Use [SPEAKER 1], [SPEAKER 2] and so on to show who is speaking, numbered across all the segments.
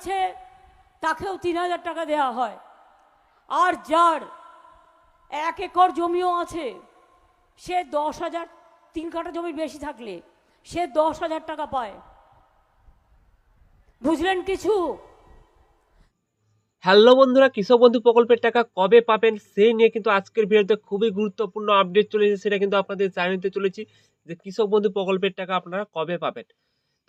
[SPEAKER 1] আছে, তাকেও তিন হাজার টাকা দেওয়া হয়। আর যার এক একর জমিও আছে, সে দশ হাজার, তিন কাঠা জমি বেশি থাকলে সে দশ হাজার টাকা পায়। বুঝলেন কিছু?
[SPEAKER 2] হ্যালো বন্ধুরা, কৃষক বন্ধু প্রকল্পের টাকা কবে পাবেন সেই নিয়ে কিন্তু আজকের ভিডিওতে খুবই গুরুত্বপূর্ণ আপডেট চলেছে, সেটা কিন্তু আপনাদের জানাতে চলেছি যে কৃষক বন্ধু প্রকল্পের টাকা আপনারা কবে পাবেন।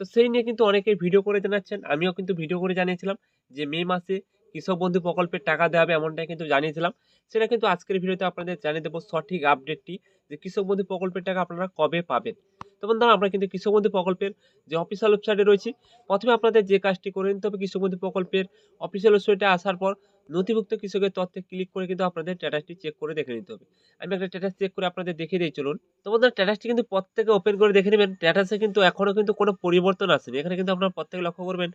[SPEAKER 2] তো সেই নিয়ে কিন্তু অনেকে ভিডিও করে জানাচ্ছেন। আমিও কিন্তু ভিডিও করে জানিয়েছিলাম যে মে মাসে কৃষক বন্ধু প্রকল্পের টাকা দেওয়া হবে এমনটাই কিন্তু জানিয়েছিলাম। সেটা কিন্তু আজকের ভিডিওতে আপনাদের জানিয়ে দেবো সঠিক আপডেটটি যে কৃষক বন্ধু প্রকল্পের টাকা আপনারা কবে পাবেন। তো বন্ধুরা, আমরা কিন্তু কৃষক বন্ধু প্রকল্পের যে অফিসিয়াল ওয়েবসাইটে রয়েছি, প্রথমে আপনাদের যে কাজটি করে নিতে হবে কৃষক বন্ধু প্রকল্পের অফিসিয়াল ওয়েবসাইটে আসার পর নথিভুক্ত কৃষকের তথ্যে ক্লিক করে কিন্তু আপনাদের স্ট্যাটাসটি চেক করে দেখে নিতে হবে। আমি একটা স্ট্যাটাস চেক করে আপনাদের দেখিয়ে দিই, চলুন। তো বন্ধুরা স্ট্যাটাসটি কিন্তু প্রত্যেকে ওপেন করে দেখে নেবেন। স্ট্যাটাসে কিন্তু এখনও কিন্তু কোনো পরিবর্তন আসেনি। এখানে কিন্তু আপনারা প্রত্যেকে লক্ষ্য করবেন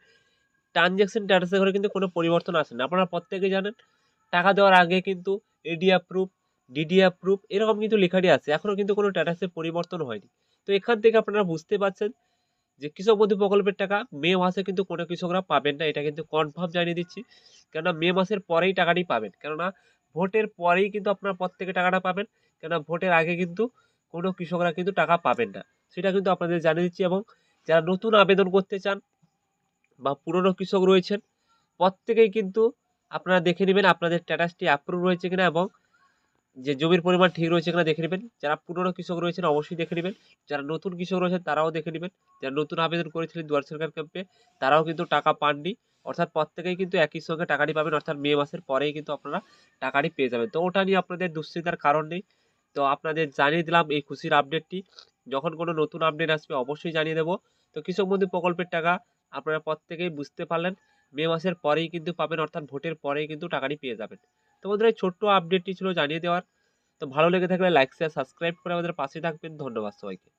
[SPEAKER 2] ট্রানজ্যাকশন স্ট্যাটাসের ঘরে কিন্তু কোনো পরিবর্তন আসেনি। আপনারা প্রত্যেকেই জানেন, টাকা দেওয়ার আগে কিন্তু এডি অ্যাপ্রুভ ডিডি অ্যাপ্রুভ এরকম কিন্তু লেখাটি আছে। এখনও কিন্তু কোনো স্ট্যাটাসের পরিবর্তন হয়নি। তো এখান থেকে আপনারা বুঝতে পারছেন যে কৃষক বন্ধু প্রকল্পের টাকা মে মাসে কিন্তু কোনো কৃষকরা পাবেন না, এটা কিন্তু কনফার্ম জানিয়ে দিচ্ছি। কেননা মে মাসের পরেই টাকাটি পাবেন। কেননা ভোটের পরেই কিন্তু আপনারা প্রত্যেকে টাকাটা পাবেন। কেননা ভোটের আগে কিন্তু কোনো কৃষকরা কিন্তু টাকা পাবেন না। সেটা কিন্তু আপনাদের জানিয়ে দিচ্ছি এবং যারা নতুন আবেদন করতে চান বা পুরনো কৃষক রয়েছেন, প্রত্যেকেই কিন্তু আপনারা দেখে নেবেন আপনাদের স্ট্যাটাসটি অ্যাপ্রুভ রয়েছে কিনা এবং যে জমির পরিমাণ ঠিক রয়েছে কিনা দেখে নেবেন। যারা পুরনো কৃষক রয়েছেন অবশ্যই দেখে নেবেন। যারা নতুন কৃষক রয়েছেন তারাও দেখে নেবেন। যারা নতুন আবেদন করেছিলেন দুয়ার সরকার ক্যাম্পে, তারাও কিন্তু টাকা পাননি। অর্থাৎ প্রত্যেকেই কিন্তু একই সঙ্গে টাকাটি পাবেন। অর্থাৎ মে মাসের পরেই কিন্তু আপনারা টাকাটি পেয়ে যাবেন। তো ওটা নিয়ে আপনাদের দুশ্চিন্তার কারণ নেই। তো আপনাদের জানিয়ে দিলাম এই খুশির আপডেটটি। যখন কোনো নতুন আপডেট আসবে অবশ্যই জানিয়ে দেবো। তো কৃষক বন্ধু প্রকল্পের টাকা আপনারা প্রত্যেকেই বুঝতে পারলেন। মে মাসের পরেই কিন্তু পাবেন। অর্থাৎ ভোটের পরেই কিন্তু টাকাটি পেয়ে যাবেন। তো বন্ধুরা এই ছোট্ট আপডেটটি ছিল জানিয়ে দেওয়ার। তো ভালো লেগে থাকলে লাইক শেয়ার সাবস্ক্রাইব করে আমাদের পাশে থাকবেন। ধন্যবাদ সবাইকে।